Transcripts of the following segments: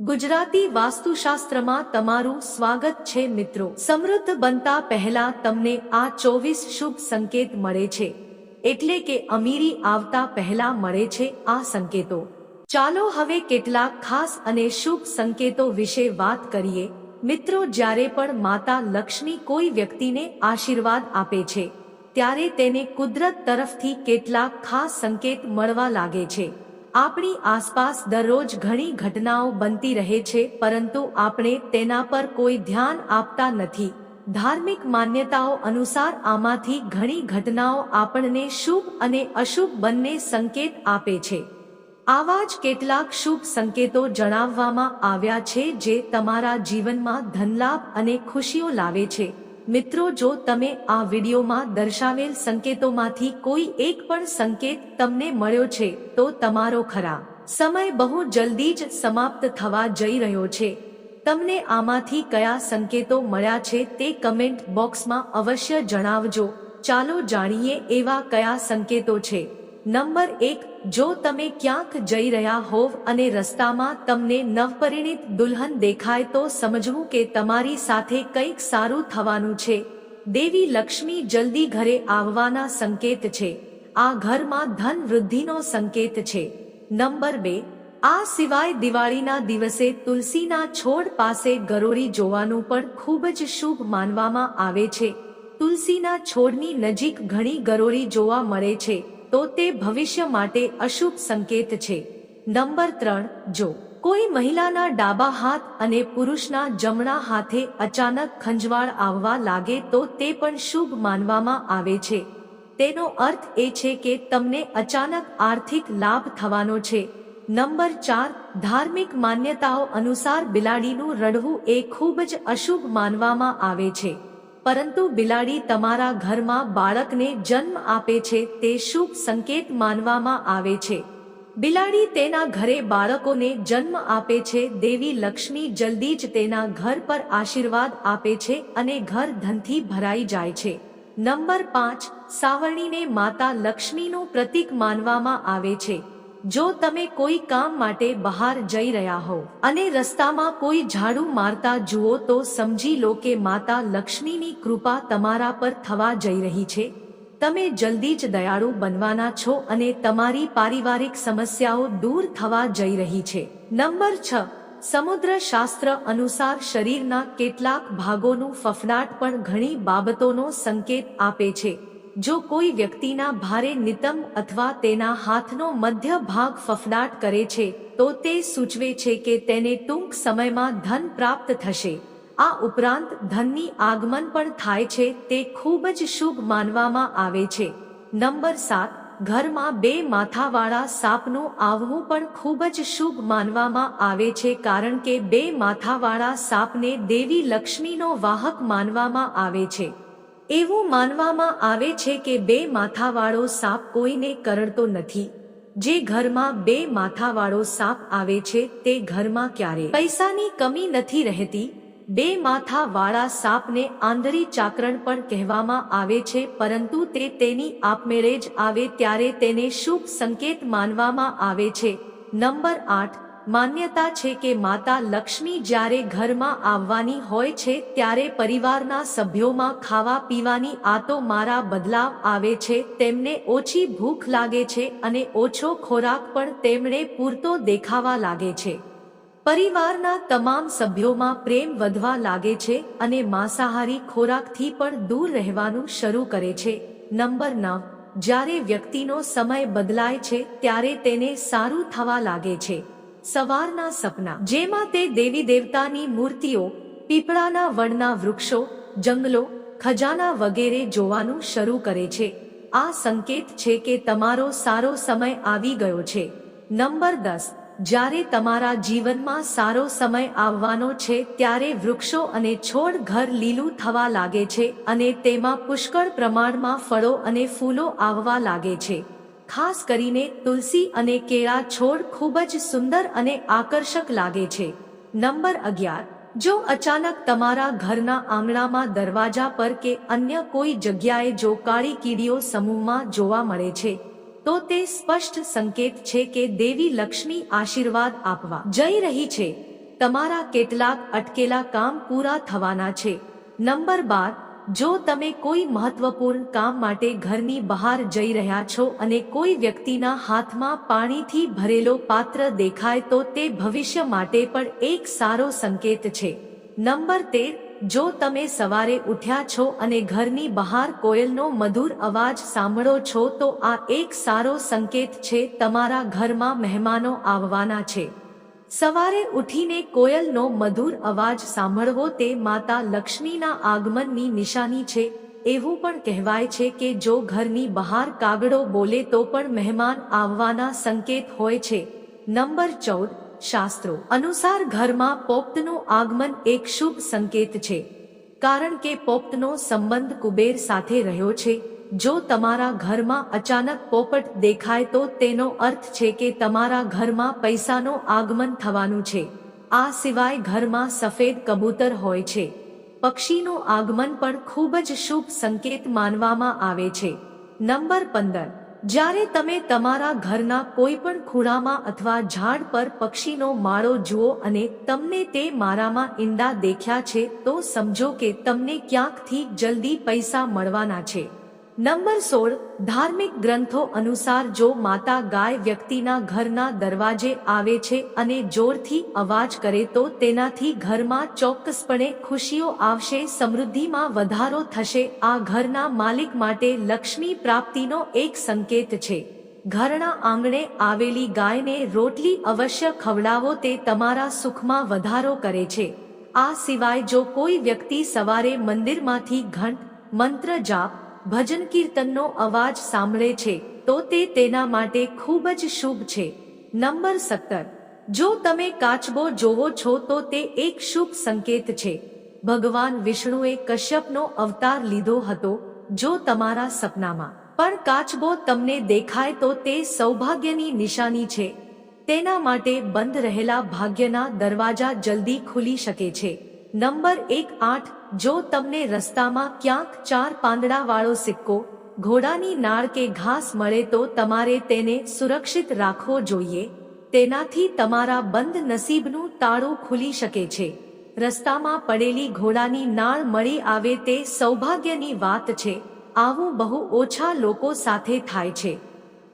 ગુજરાતી વાસ્તુશાસ્ત્રમાં તમારું સ્વાગત છે મિત્રો. સમૃદ્ધ બનતા પહેલા તમને આ ચોવીસ શુભ સંકેત મળે છે. એટલે કે અમીરી આવતા પહેલા મળે છે આ સંકેતો. ચાલો હવે કેટલાક ખાસ અને શુભ સંકેતો વિશે વાત કરીએ. મિત્રો, જ્યારે પણ માતા લક્ષ્મી કોઈ વ્યક્તિને આશીર્વાદ આપે છે, ત્યારે તેને કુદરત તરફથી કેટલાક ખાસ સંકેત મળવા લાગે છે. આપણી આસપાસ દરરોજ ઘણી ઘટનાઓ બનતી રહે છે, પરંતુ આપણે તેના પર કોઈ ધ્યાન આપતા નથી. ધાર્મિક માન્યતાઓ અનુસાર આમાંથી ઘણી ઘટનાઓ આપણને શુભ અને અશુભ બંને સંકેત આપે છે. આવા જ કેટલાક શુભ સંકેતો જણાવવામાં આવ્યા છે, જે તમારા જીવનમાં ધનલાભ અને ખુશીઓ લાવે છે. મિત્રો, જો તમે આ વિડીયોમાં દર્શાવેલ સંકેતોમાંથી કોઈ એક પણ સંકેત તમને મળ્યો છે, તો તમારો ખરા. સમય બહુ જલ્દી જ સમાપ્ત થવા જઈ રહ્યો છે. તમને આમાંથી કયા સંકેતો મળ્યા છે તે કમેન્ટ બોક્સમાં અવશ્ય જણાવજો. ચાલો જાણીએ એવા કયા સંકેતો છે. નંબર એક, જો તમે ક્યાંક જઈ રહ્યા હોવ અને રસ્તામાં તમને નવપરિણીત દુલ્હન દેખાય તો સમજવું કે તમારી સાથે કંઈક સારું થવાનું છે. દેવી લક્ષ્મી જલ્દી ઘરે આવવાના સંકેત છે. આ ઘરમાં ધન વૃદ્ધિનો સંકેત છે. નંબર બે, આ સિવાય દિવાળીના દિવસે તુલસીના છોડ પાસે ગરોળી જોવાનું પણ ખૂબ જ શુભ માનવામાં આવે છે. તુલસીના છોડની નજીક ઘણી ગરોળી જોવા મળે છે. તો તે ભવિષ્ય માટે અશુભ સંકેત છે. નંબર ત્રણ, જો કોઈ મહિલાના ડાબા હાથ અને પુરુષના જમણા હાથે અચાનક ખંજવાળ આવવા લાગે તો તે પણ શુભ માનવામાં આવે છે. તેનો અર્થ એ છે કે તમને અચાનક આર્થિક લાભ થવાનો છે. નંબર ચાર, ધાર્મિક માન્યતાઓ અનુસાર બિલાડીનું રડવું એ ખૂબ જ અશુભ માનવામાં આવે છે. પરંતુ બિલાડી તમારા ઘરમાં બાળકને જન્મ આપે છે તે શુભ સંકેત માનવામાં આવે છે. બિલાડી તેના ઘરે બાળકોને જન્મ આપે છે, દેવી લક્ષ્મી જલ્દી જ તેના ઘર પર આશીર્વાદ આપે છે અને ઘર ધનથી ભરાઈ જાય છે. નંબર પાંચ, સાવરણીને માતા લક્ષ્મીનું પ્રતીક માનવામાં આવે છે. જો તમે કોઈ કામ માટે બહાર જઈ રહ્યા હો અને રસ્તામાં કોઈ ઝાડુ મારતા જુઓ તો સમજી લો કે માતા લક્ષ્મીની કૃપા તમારા પર થવા જઈ રહી છે. તમે જલ્દી જ દયાળુ બનવાના છો અને તમારી પારિવારિક સમસ્યાઓ દૂર થવા જઈ રહી છે. નંબર છ. સમુદ્ર શાસ્ત્ર અનુસાર શરીરના કેટલાક ભાગોનું ફફડાટ પણ ઘણી બાબતોનો સંકેત આપે છે. જો કોઈ વ્યક્તિના ભારે નિતંબ અથવા તેના હાથનો મધ્ય ભાગ ફફડાટ કરે છે, તો તે સૂચવે છે કે તેને ટૂંક સમયમાં ધન પ્રાપ્ત થશે. આ ઉપરાંત ધનની આગમન પણ થાય છે, તે ખૂબ જ શુભ માનવામાં આવે છે. નંબર સાત, ઘરમાં બે માથાવાળા સાપનું આવવું પણ ખૂબ જ શુભ માનવામાં આવે છે કારણ કે બે માથાવાળા સાપને દેવી લક્ષ્મીનો વાહક માનવામાં આવે છે. એવું માનવામાં આવે છે કે બે માથાવાળો સાપ કોઈને કરડતો નથી. જે ઘરમાં બે માથાવાળો સાપ આવે છે, તે ઘરમાં ક્યારે પૈસાની કમી નથી રહેતી. બે માથાવાળા સાપને આંધળી ચાકરણ પણ કહેવામાં આવે છે, પરંતુ તે તેની આપમેળે જ આવે ત્યારે તેને શુભ સંકેત માનવામાં આવે છે. નંબર આઠ માન્યતા છે કે માતા લક્ષ્મી જ્યારે ઘરમાં આવવાની હોય છે ત્યારે પરિવારના સભ્યોમાં ખાવા પીવાની આતો મારા બદલાવ આવે છે, તેમને ઓછી ભૂખ લાગે છે અને ઓછો ખોરાક પણ તેમણે પૂરતો દેખાવા લાગે છે. પરિવારના તમામ સભ્યોમાં પ્રેમ વધવા લાગે છે અને માંસાહારી ખોરાકથી પણ દૂર રહેવાનું શરૂ કરે છે. નંબર નવ, જ્યારે વ્યક્તિનો સમય બદલાય છે ત્યારે તેને સારું થવા લાગે છે. સવારના સપના. જેમાં તે દેવી દેવતાની મૂર્તિઓ, પીપળાના વણના વૃક્ષો, જંગલો, ખજાના વગેરે જોવાનું શરૂ કરે છે. આ સંકેત છે કે તમારો સારો સમય આવી ગયો છે. નંબર દસ. જ્યારે તમારા જીવનમાં સારો સમય આવવાનો છે, ત્યારે વૃક્ષો અને છોડ ઘર લીલું થવા લાગે છે અને તેમાં પુષ્કળ પ્રમાણમાં ફળો અને ફૂલો આવવા લાગે છે. ખાસ કરીને તુલસી અને કેળા છોડ ખૂબ જ સુંદર અને આકર્ષક લાગે છે. નંબર અગિયાર. જો અચાનક તમારા ઘરના આંગણામાં દરવાજા પર કે અન્ય કોઈ જગ્યાએ જો કાળી કીડીઓ સમૂહમાં જોવા મળે છે, તો તે સ્પષ્ટ સંકેત છે કે દેવી લક્ષ્મી આશીર્વાદ આપવા જઈ રહી છે. તમારા કેટલાક અટકેલા કામ પૂરા થવાના છે. નંબર બાર. જો તમે કોઈ મહત્વપૂર્ણ કામ માટે ઘરની બહાર જઈ રહ્યા છો અને કોઈ વ્યક્તિના હાથમાં પાણીથી ભરેલો પાત્ર દેખાય તો તે ભવિષ્ય માટે પણ એક સારો સંકેત છે. નંબર તેર, જો તમે સવારે ઉઠ્યા છો અને ઘરની બહાર કોયલનો મધુર અવાજ સાંભળો છો તો આ એક સારો સંકેત છે તમારા ઘરમાં મહેમાનો આવવાના છે. સવારે ઉઠીને કોયલનો મધુર અવાજ સાંભળવો તે માતા લક્ષ્મીના આગમનની નિશાની છે, એવું પણ કહેવાય છે કે જો ઘરની બહાર કાગડો બોલે તો પણ મહેમાન આવવાના સંકેત હોય છે. નંબર ચૌદ, શાસ્ત્રો અનુસાર ઘરમાં પોપ્તનું આગમન એક શુભ સંકેત છે. કારણ કે પોપ્તનો સંબંધ કુબેર સાથે રહ્યો છે જો તમારા ઘરમાં અચાનક પોપટ દેખાય તો તેનો અર્થ છે કે તમારા ઘરમાં પૈસાનો આગમન થવાનું છે. આ સિવાય ઘરમાં સફેદ કબૂતર હોય છે. પક્ષીનું આગમન પણ ખૂબ જ શુભ સંકેત માનવામાં આવે છે. નંબર પંદર. જ્યારે તમે તમારા ઘરના કોઈ પણ ખૂણામાં અથવા ઝાડ પર પક્ષીનો માળો જુઓ અને તમને તે મારામાં ઈંડા દેખ્યા છે, તો સમજો કે તમને ક્યાંકથી જલ્દી પૈસા મળવાના છે. નંબર સોળ, ધાર્મિક ગ્રંથો અનુસાર જો માતા ગાય વ્યક્તિના ઘરના દરવાજે આવે છે અને જોરથી અવાજ કરે તો તેનાથી ઘરમાં ચોક્કસપણે ખુશીઓ આવશે, સમૃદ્ધિમાં વધારો થશે. આ ઘરના માલિક માટે લક્ષ્મી પ્રાપ્તિનો એક સંકેત છે. ઘરના આંગણે આવેલી ગાયને રોટલી અવશ્ય ખવડાવો, તે તમારા સુખમાં વધારો કરે છે. આ સિવાય જો કોઈ વ્યક્તિ સવારે મંદિરમાંથી ઘંટ, મંત્ર જાપ ભજન કીર્તનનો અવાજ સાંભળે છે, તો તે તેના માટે ખૂબ જ શુભ છે. નંબર સત્તર. જો તમે કાચબો જોવો છો, તો તે એક શુભ સંકેત છે. ભગવાન વિષ્ણુએ કશ્યપનો અવતાર લીધો હતો, જો તમારા સપનામાં. પણ કાચબો તમને દેખાય તો તે સૌભાગ્યની નિશાની છે. તેના માટે બંધ રહેલા ભાગ્યના દરવાજા જલ્દી ખુલી શકે છે. નંબર એક આઠ. જો તમને રસ્તામાં ક્યાંક ચાર પાંદડાવાળો સિક્કો, ઘોડાની નાળ કે ઘાસ મળે તો તમારે તેને સુરક્ષિત રાખવો જોઈએ. તેનાથી તમારા બંધ નસીબનું તાળું ખુલી શકે છે. રસ્તામાં પડેલી ઘોડાની નાળ મળી આવે તે સૌભાગ્યની વાત છે. આવું બહુ ઓછા લોકો સાથે થાય છે.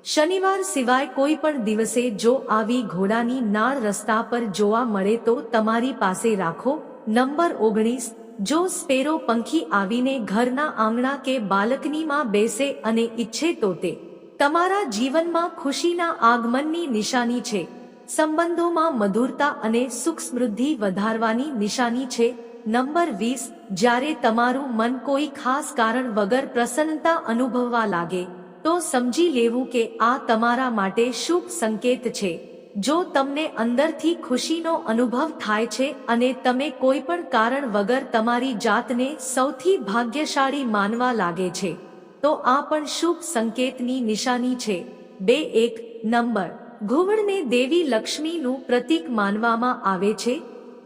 શનિવાર સિવાય કોઈ પણ દિવસે જો આવી ઘોડાની નાળ રસ્તા પર જોવા મળે તો તમારી પાસે રાખો. નંબર ઓગણીસ જો સ્પેરો પંખી આવીને ઘરના આંગણા કે બાલકનીમાં બેસે અને ઈચ્છે તો તે તમારા જીવનમાં ખુશીના આગમનની નિશાની છે. સંબંધોમાં મધુરતા અને સુખ સમૃદ્ધિ વધારવાની નિશાની છે. નંબર વીસ, જ્યારે તમારું મન કોઈ ખાસ કારણ વગર પ્રસન્નતા અનુભવવા લાગે, તો સમજી લેવું કે આ તમારા માટે શુભ સંકેત છે. જો તમને અંદરથી ખુશીનો અનુભવ થાય છે અને તમે કોઈ પણ કારણ વગર તમારી જાતને સૌથી ભાગ્યશાળી માનવા લાગે છે, તો આ પણ શુભ સંકેતની નિશાની છે. બે એક, નંબર. ઘુવડને દેવી લક્ષ્મીનું પ્રતીક માનવામાં આવે છે.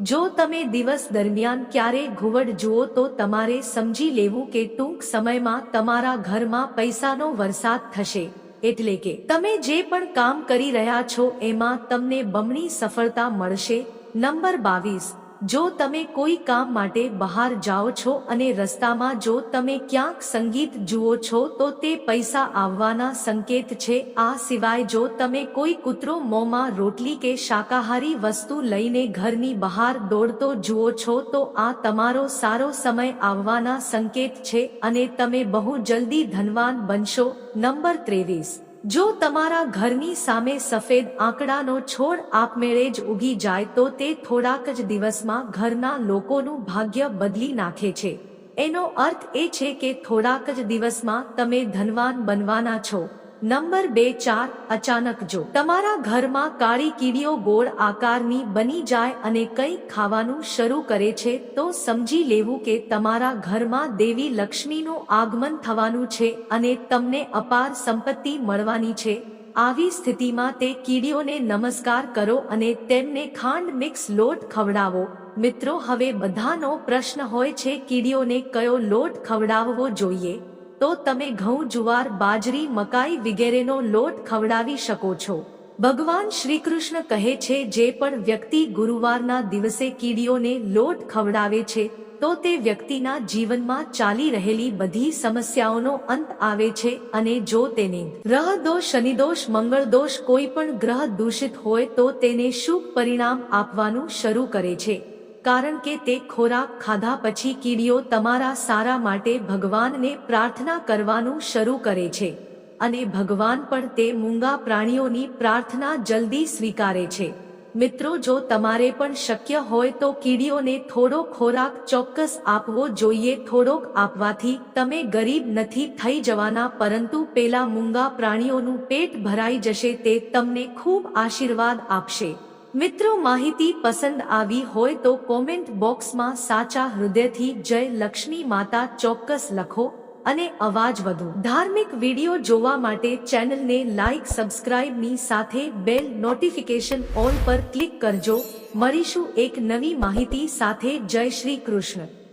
જો તમે દિવસ દરમિયાન ક્યારે ઘુવડ જુઓ તો તમારે સમજી લેવું કે ટૂંક સમયમાં તમારા ઘરમાં પૈસાનો વરસાદ થશે. એટલે કે તમે જે પણ કામ કરી રહ્યા છો, એમાં તમને બમણી સફળતા મળશે. નંબર બાવીસ. જો તમે કોઈ કામ માટે બહાર જાઓ છો અને રસ્તામાં જો તમે ક્યાંક સંગીત જુઓ છો, તો તે પૈસા આવવાના સંકેત છે. આ સિવાય જો તમે કોઈ કૂતરો મોંમાં રોટલી કે શાકાહારી વસ્તુ લઈને ઘરની બહાર દોડતો જુઓ છો, તો આ તમારો સારો સમય આવવાના સંકેત છે અને તમે બહુ જલ્દી ધનવાન બનશો. નંબર ત્રેવીસ. જો તમારા ઘરની સામે સફેદ આંકડાનો છોડ આપમેળે જ ઉગી જાય તો તે થોડાક જ દિવસમાં ઘરના લોકોનું ભાગ્ય બદલી નાખે છે. એનો અર્થ એ છે કે થોડાક જ દિવસમાં તમે ધનવાન બનવાના છો. નંબર બે ચાર, અચાનક જો. તમારા ઘરમાં કાળી કીડીઓ ગોળ આકારની બની જાય અને કંઈક ખાવાનું શરૂ કરે છે, તો સમજી લેવું કે તમારા ઘરમાં દેવી લક્ષ્મીનું આગમન થવાનું છે અને તમને અપાર સંપત્તિ મળવાની છે. આવી સ્થિતિમાં તે કીડીઓને નમસ્કાર કરો અને તેમને ખાંડ મિક્સ લોટ ખવડાવો. મિત્રો, હવે બધાનો પ્રશ્ન હોય છે, કીડીઓને કયો લોટ ખવડાવવો જોઈએ? તો તમે ઘઉં, જુવાર, બાજરી, મકાઈ વગેરેનો લોટ ખવડાવી શકો છો. ભગવાન શ્રી કૃષ્ણ કહે છે, જે પણ વ્યક્તિ ગુરુવારના દિવસે કીડીઓને લોટ ખવડાવે છે, તો તે વ્યક્તિના જીવનમાં ચાલી રહેલી બધી સમસ્યાઓનો અંત આવે છે અને જો તેને ગ્રહ દોષ શનિદોષ મંગળ દોષ કોઈ પણ ગ્રહ દૂષિત હોય તો તેને શુભ પરિણામ આપવાનું શરૂ કરે છે. કારણ કે તે ખોરાક ખાધા પછી કીડીઓ તમારા સારા માટે ભગવાનને પ્રાર્થના કરવાનું શરૂ કરે છે. અને ભગવાન પણ તે મૂંગા પ્રાણીઓની પ્રાર્થના જલ્દી સ્વીકારે છે. મિત્રો, જો તમારે પણ શક્ય હોય તો કીડીઓને થોડો ખોરાક ચોક્કસ આપવો જોઈએ. થોડોક આપવાથી તમે ગરીબ નથી થઈ જવાના, પરંતુ પેલા મૂંગા પ્રાણીઓનું પેટ ભરાઈ જશે તે તમને ખૂબ આશીર્વાદ આપશે. મિત્રો માહિતી પસંદ આવી હોય તો કોમેન્ટ બોક્સમાં સાચા હૃદયથી જય લક્ષ્મી માતા ચોક્કસ લખો અને અવાજ વધુ. ધાર્મિક વીડિયો જોવા માટે ચેનલને લાઇક સબસ્ક્રાઇબની સાથે બેલ નોટિફિકેશન ઓલ પર ક્લિક કરજો. મળીશું એક નવી માહિતી સાથે. જય શ્રી કૃષ્ણ.